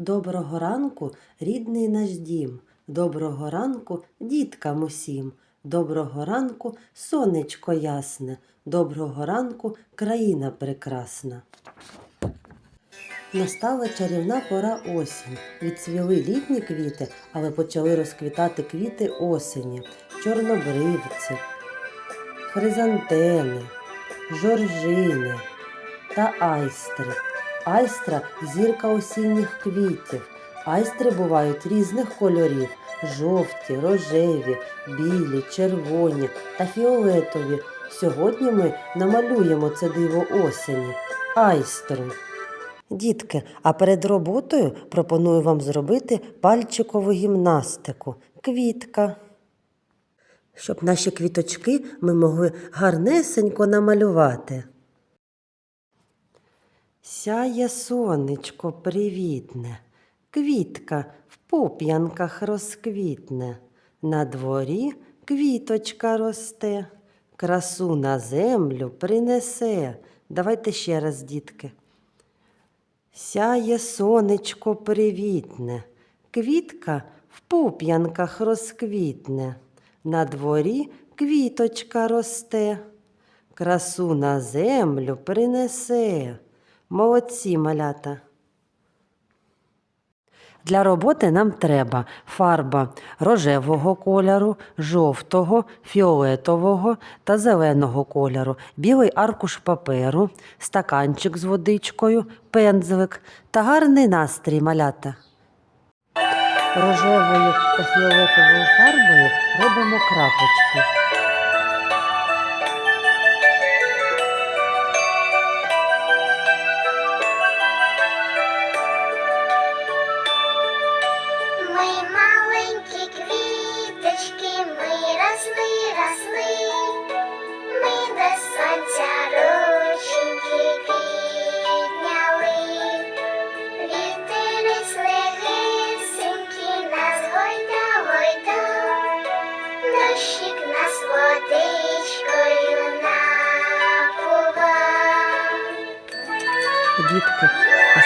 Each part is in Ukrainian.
Доброго ранку, рідний наш дім. Доброго ранку, діткам усім. Доброго ранку, сонечко ясне. Доброго ранку, країна прекрасна. Настала чарівна пора осінь. Відцвіли літні квіти, але почали розквітати квіти осені, чорнобривці, хризантеми, жоржини та айстри. Айстра зірка осінніх квітів. Айстри бувають різних кольорів: жовті, рожеві, білі, червоні та фіолетові. Сьогодні ми намалюємо це диво осені айстру. Дітки, а перед роботою пропоную вам зробити пальчикову гімнастику. Квітка. Щоб наші квіточки ми могли гарнесенько намалювати. Сяє сонечко привітне, квітка в пуп'янках розквітне, на дворі квіточка росте, красу на землю принесе. Давайте ще раз, дітки. Сяє сонечко привітне, квітка в пуп'янках розквітне, на дворі квіточка росте, красу на землю принесе. Молодці малята. Для роботи нам треба фарба рожевого кольору, жовтого, фіолетового та зеленого кольору, білий аркуш паперу, стаканчик з водичкою, пензлик та гарний настрій малята. Рожевою та фіолетовою фарбою робимо крапочки. Росли, росли, ми до сонця рученьки підняли, вітерець легесенький нас гойда, гойда, дощик нас водичкою напував. Дітки, а з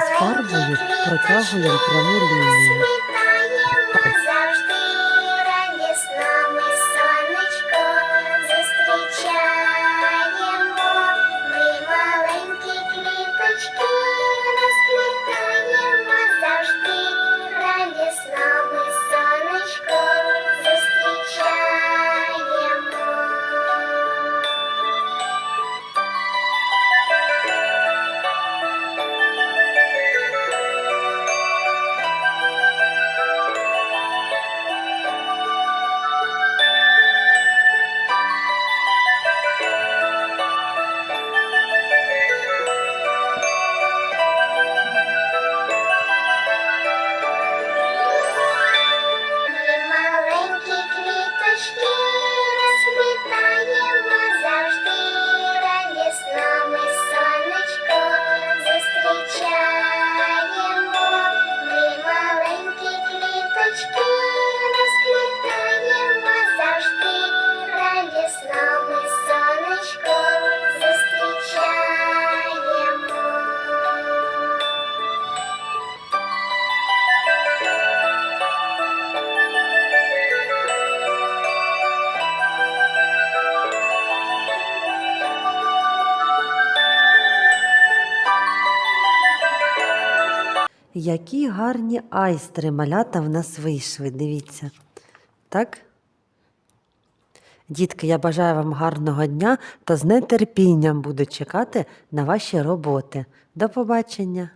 з фарбою протягуємо пряму лінію. Які гарні айстри малята в нас вийшли, дивіться. Так? Дітки, я бажаю вам гарного дня та з нетерпінням буду чекати на ваші роботи. До побачення!